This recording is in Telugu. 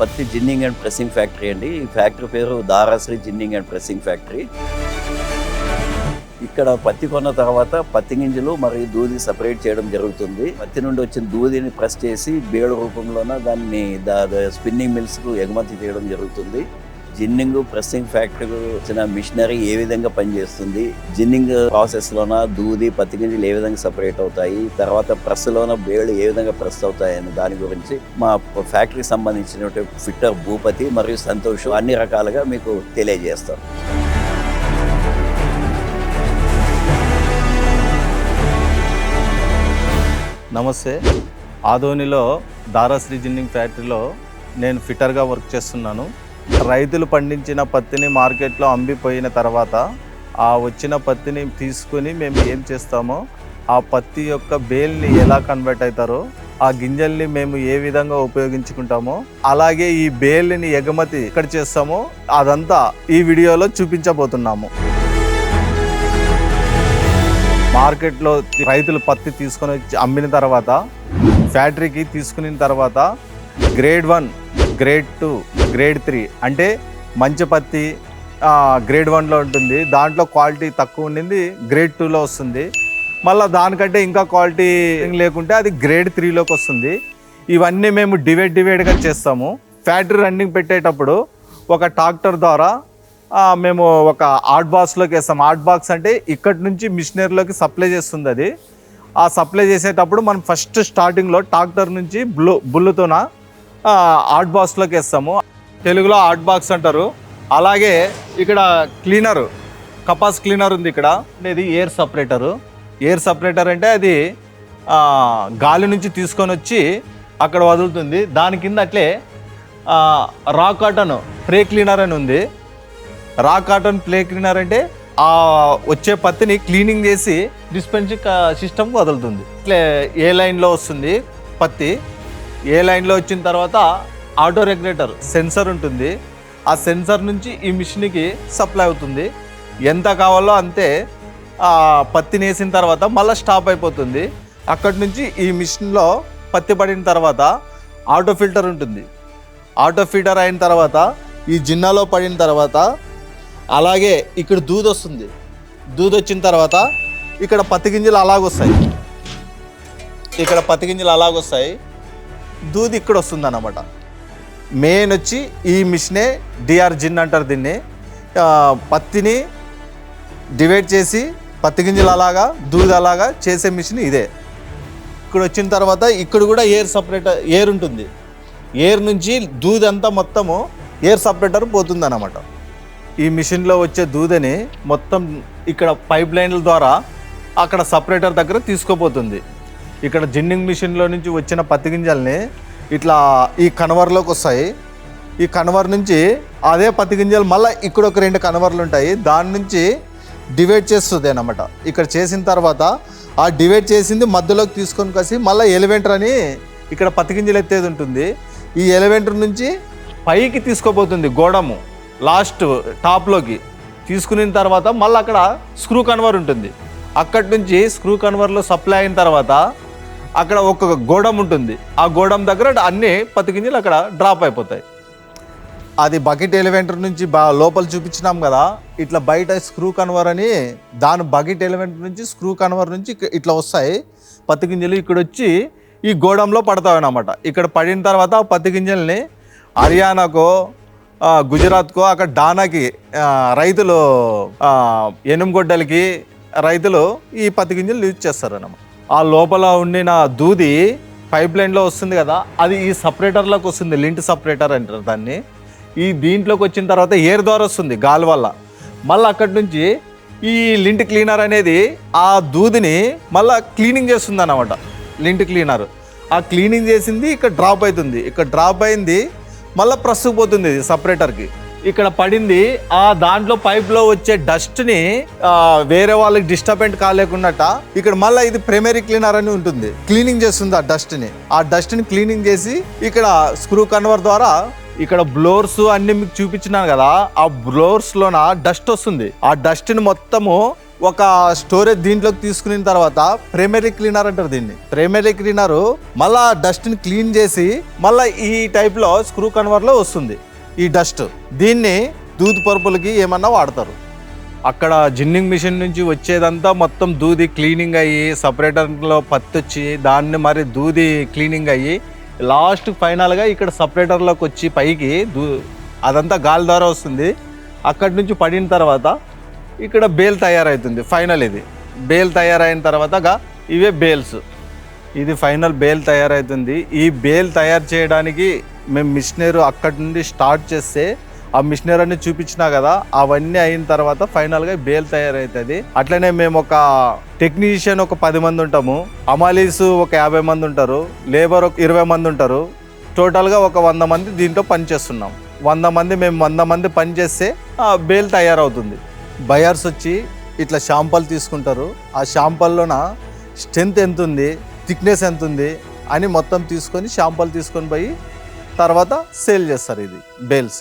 పత్తి జిన్నింగ్ అండ్ ప్రెస్సింగ్ ఫ్యాక్టరీ అండి. ఈ ఫ్యాక్టరీ పేరు Darashree ginning and pressing factory. ఇక్కడ పత్తి కొన్న తర్వాత పత్తి గింజలు మరియు దూది సపరేట్ చేయడం జరుగుతుంది. పత్తి నుండి వచ్చిన దూదిని ప్రెస్ చేసి బేడు రూపంలోన దాన్ని స్పిన్నింగ్ మిల్స్కు ఎగుమతి చేయడం జరుగుతుంది. జిన్నింగ్ ప్రెస్సింగ్ ఫ్యాక్టరీకి వచ్చిన మిషనరీ ఏ విధంగా పనిచేస్తుంది? జిన్నింగ్ ప్రాసెస్ లోన దూది పత్తి గింజలు ఏ విధంగా సపరేట్ అవుతాయి? తర్వాత ప్రెస్ లోన బేళ్ళు ఏ విధంగా ప్రెస్ అవుతాయి అనే దాని గురించి మా ఫ్యాక్టరీకి సంబంధించినటువంటి ఫిట్టర్ భూపతి మరియు సంతోష్ అన్ని రకాలుగా మీకు తెలియజేస్తాం నమస్తే. ఆదోనిలో దారాశ్రీ జిన్నింగ్ ఫ్యాక్టరీలో నేను ఫిట్టర్గా వర్క్ చేస్తున్నాను. రైతులు పండించిన పత్తిని మార్కెట్లో అమ్మిపోయిన తర్వాత ఆ వచ్చిన పత్తిని తీసుకొని మేము ఏం చేస్తామో ఆ పత్తి యొక్క బేల్ని ఎలా కన్వర్ట్ అవుతారో ఆ గింజల్ని మేము ఏ విధంగా ఉపయోగించుకుంటామో అలాగే ఈ బేల్ని ఎగుమతి ఎక్కడ చేస్తామో అదంతా ఈ వీడియోలో చూపించబోతున్నాము. మార్కెట్లో రైతులు పత్తి తీసుకొని వచ్చి అమ్మిన తర్వాత ఫ్యాక్టరీకి తీసుకున్న తర్వాత grade one grade two grade three అంటే మంచి పత్తి గ్రేడ్ వన్లో ఉంటుంది. దాంట్లో క్వాలిటీ తక్కువ ఉండింది గ్రేడ్ టూలో వస్తుంది. మళ్ళీ దానికంటే ఇంకా క్వాలిటీ లేకుంటే అది గ్రేడ్ త్రీలోకి వస్తుంది. ఇవన్నీ మేము డివైడ్ డివైడ్గా చేస్తాము. ఫ్యాక్టరీ రన్నింగ్ పెట్టేటప్పుడు ఒక ట్రాక్టర్ ద్వారా మేము ఒక ఆర్ట్ బాక్స్లోకి వేస్తాం. ఆర్ట్ బాక్స్ అంటే ఇక్కడి నుంచి మిషనరీలోకి సప్లై చేస్తుంది అది. ఆ సప్లై చేసేటప్పుడు మనం ఫస్ట్ స్టార్టింగ్లో ట్రాక్టర్ నుంచి బ్లు బుల్లుతోన ఆ, ఆర్ట్ బాక్స్లోకి వేస్తాము. తెలుగులో ఆర్ట్ బాక్స్ అంటారు. అలాగే ఇక్కడ క్లీనరు కపాస్ క్లీనర్ ఉంది ఇక్కడ. ఇది ఎయిర్ సపరేటరు ఎయిర్ సపరేటర్ అంటే అది గాలి నుంచి తీసుకొని వచ్చి అక్కడ వదులుతుంది. దాని కింద అట్లే రా కాటన్ ప్రే క్లీనర్ అని ఉంది. రా కాటన్ ప్లే క్లీనర్ అంటే ఆ వచ్చే పత్తిని క్లీనింగ్ చేసి డిస్పెన్సింగ్ సిస్టమ్కి వదులుతుంది. ఇట్లే ఏ లైన్లో వస్తుంది పత్తి? ఏ లైన్లో వచ్చిన తర్వాత ఆటో రెగ్యులేటర్ సెన్సర్ ఉంటుంది. ఆ సెన్సర్ నుంచి ఈ మిషన్కి సప్లై అవుతుంది. ఎంత కావాలో అంతే పత్తిని వేసిన తర్వాత మళ్ళీ స్టాప్ అయిపోతుంది. అక్కడి నుంచి ఈ మిషన్లో పత్తి పడిన తర్వాత ఆటో ఫిల్టర్ ఉంటుంది. ఆటో ఫిల్టర్ అయిన తర్వాత ఈ జిన్నాలో పడిన తర్వాత అలాగే ఇక్కడ దూద్ వస్తుంది. దూద్ వచ్చిన తర్వాత ఇక్కడ పత్తి గింజలు అలాగొస్తాయి. ఇక్కడ పత్తి గింజలు అలాగొస్తాయి. దూది ఇక్కడ వస్తుంది అనమాట మెయిన్ వచ్చి ఈ మిషనే డిఆర్ జిన్ అంటారు దీన్ని. పత్తిని డివైడ్ చేసి పత్తి గింజలు అలాగా దూది అలాగా చేసే మిషన్ ఇదే. ఇక్కడ వచ్చిన తర్వాత ఇక్కడ కూడా ఎయిర్ సపరేటర్ ఎయిర్ ఉంటుంది. ఎయిర్ నుంచి దూది అంతా మొత్తము ఎయిర్ సపరేటర్ పోతుంది అనమాట ఈ మిషన్లో వచ్చే దూదని మొత్తం ఇక్కడ పైప్ లైన్ల ద్వారా అక్కడ సపరేటర్ దగ్గర తీసుకోపోతుంది. ఇక్కడ జిన్నింగ్ మిషన్లో నుంచి వచ్చిన పత్తి గింజల్ని ఇట్లా ఈ కన్వర్లోకి వస్తాయి. ఈ కన్వర్ నుంచి అదే పత్తి గింజలు మళ్ళీ ఇక్కడ ఒక రెండు కన్వర్లు ఉంటాయి. దాని నుంచి డివైడ్ చేస్తుంది అనమాట ఇక్కడ చేసిన తర్వాత ఆ డివైడ్ చేసింది మధ్యలోకి తీసుకొని కలిసి మళ్ళీ ఎలివెంటర్ అని ఇక్కడ పత్తి గింజలు ఎత్తేది ఉంటుంది. ఈ ఎలివెంటర్ నుంచి పైకి తీసుకోబోతుంది గోడము. లాస్ట్ టాప్లోకి తీసుకున్న తర్వాత మళ్ళీ అక్కడ స్క్రూ కన్వర్ ఉంటుంది. అక్కడి నుంచి స్క్రూ కన్వర్లో సప్లై అయిన తర్వాత అక్కడ ఒక గోడం ఉంటుంది. ఆ గోడం దగ్గర అన్ని పత్తి గింజలు అక్కడ డ్రాప్ అయిపోతాయి. అది బకెట్ ఎలివెంటర్ నుంచి బా లోపల చూపించినాం కదా ఇట్లా బయట స్క్రూ కన్వర్ అని దాని బకెట్ ఎలివెంటర్ నుంచి స్క్రూ కన్వర్ నుంచి ఇట్లా వస్తాయి. పత్తి గింజలు ఇక్కడ వచ్చి ఈ గోడంలో పడతాయి అన్నమాట. ఇక్కడ పడిన తర్వాత ఆ పత్తి గింజల్ని హర్యానాకో గుజరాత్కో అక్కడ డానాకి రైతులు ఎనుమగొడ్డలకి రైతులు ఈ పత్తి గింజలు యూజ్ చేస్తారు అన్నమాట ఆ లోపల ఉండిన దూది పైప్ లైన్లో వస్తుంది కదా అది ఈ సపరేటర్లోకి వస్తుంది లింట్ సపరేటర్ అంటారు దాన్ని. ఈ దీంట్లోకి వచ్చిన తర్వాత ఎయిర్ ద్వారా వస్తుంది గాలి వల్ల. మళ్ళీ అక్కడి నుంచి ఈ లింట్ క్లీనర్ అనేది ఆ దూదిని మళ్ళీ క్లీనింగ్ చేస్తుంది అన్నమాట లింట్ క్లీనర్ ఆ క్లీనింగ్ చేసింది ఇక్కడ డ్రాప్ అవుతుంది. ఇక్కడ డ్రాప్ అయింది మళ్ళీ ప్రస్తుకు పోతుంది ఇది సపరేటర్కి ఇక్కడ పడింది. ఆ దాంట్లో పైప్లో వచ్చే డస్ట్ని వేరే వాళ్ళకి డిస్టర్బెంట్ కాలేకున్నట్ట. ఇక్కడ మళ్ళీ ఇది ప్రైమరీ క్లీనర్ అని ఉంటుంది. క్లీనింగ్ చేస్తుంది ఆ డస్ట్ని. ఆ డస్ట్ని క్లీనింగ్ చేసి ఇక్కడ స్క్రూ కన్వర్ ద్వారా ఇక్కడ బ్లోర్స్ అన్ని మీకు చూపించినాను కదా ఆ బ్లోర్స్ లోన డస్ట్ వస్తుంది. ఆ డస్ట్ని మొత్తము ఒక స్టోరేజ్ దీంట్లోకి తీసుకున్న తర్వాత ప్రైమరీ క్లీనర్ అంటారు దీన్ని. ప్రైమరీ క్లీనర్ మళ్ళా డస్ట్ని క్లీన్ చేసి మళ్ళీ ఈ టైప్లో స్క్రూ కన్వర్లో వస్తుంది. ఈ డస్ట్. దీన్ని దూది పరుపులకి ఏమన్నా వాడతారు. అక్కడ జిన్నింగ్ మిషన్ నుంచి వచ్చేదంతా మొత్తం దూది క్లీనింగ్ అయ్యి సపరేటర్లో పత్తి వచ్చి దాన్ని మరి దూది క్లీనింగ్ అయ్యి లాస్ట్ ఫైనల్గా ఇక్కడ సపరేటర్లోకి వచ్చి పైకి దూ అదంతా గాలి ద్వారా వస్తుంది. అక్కడి నుంచి పడిన తర్వాత ఇక్కడ బేల్ తయారవుతుంది ఫైనల్ ఇది. బేల్ తయారైన తర్వాత ఇవే బేల్స్. ఇది ఫైనల్ బేల్ తయారవుతుంది ఈ బేల్ తయారు చేయడానికి మేము మిషనరీ అక్కడి నుండి స్టార్ట్ చేస్తే ఆ మిషనరీ అన్ని చూపించినా కదా అవన్నీ అయిన తర్వాత ఫైనల్గా బేల్ తయారవుతుంది అట్లనే మేము ఒక టెక్నీషియన్ ఒక పది మంది ఉంటాము. అమాలీస్ ఒక యాభై మంది ఉంటారు. లేబర్ ఒక ఇరవై మంది ఉంటారు. టోటల్గా ఒక వంద మంది దీంట్లో పనిచేస్తున్నాం వంద మంది మేము వంద మంది పనిచేస్తే ఆ బేల్ తయారవుతుంది. బయర్స్ వచ్చి ఇట్లా షాంపల్ తీసుకుంటారు. ఆ షాంపల్లోన స్ట్రెంత్ ఎంత ఉంది థిక్నెస్ ఎంత ఉంది అని మొత్తం తీసుకొని షాంపల్ తీసుకొని పోయి తర్వాత సేల్ చేస్తారు ఇది బేల్స్.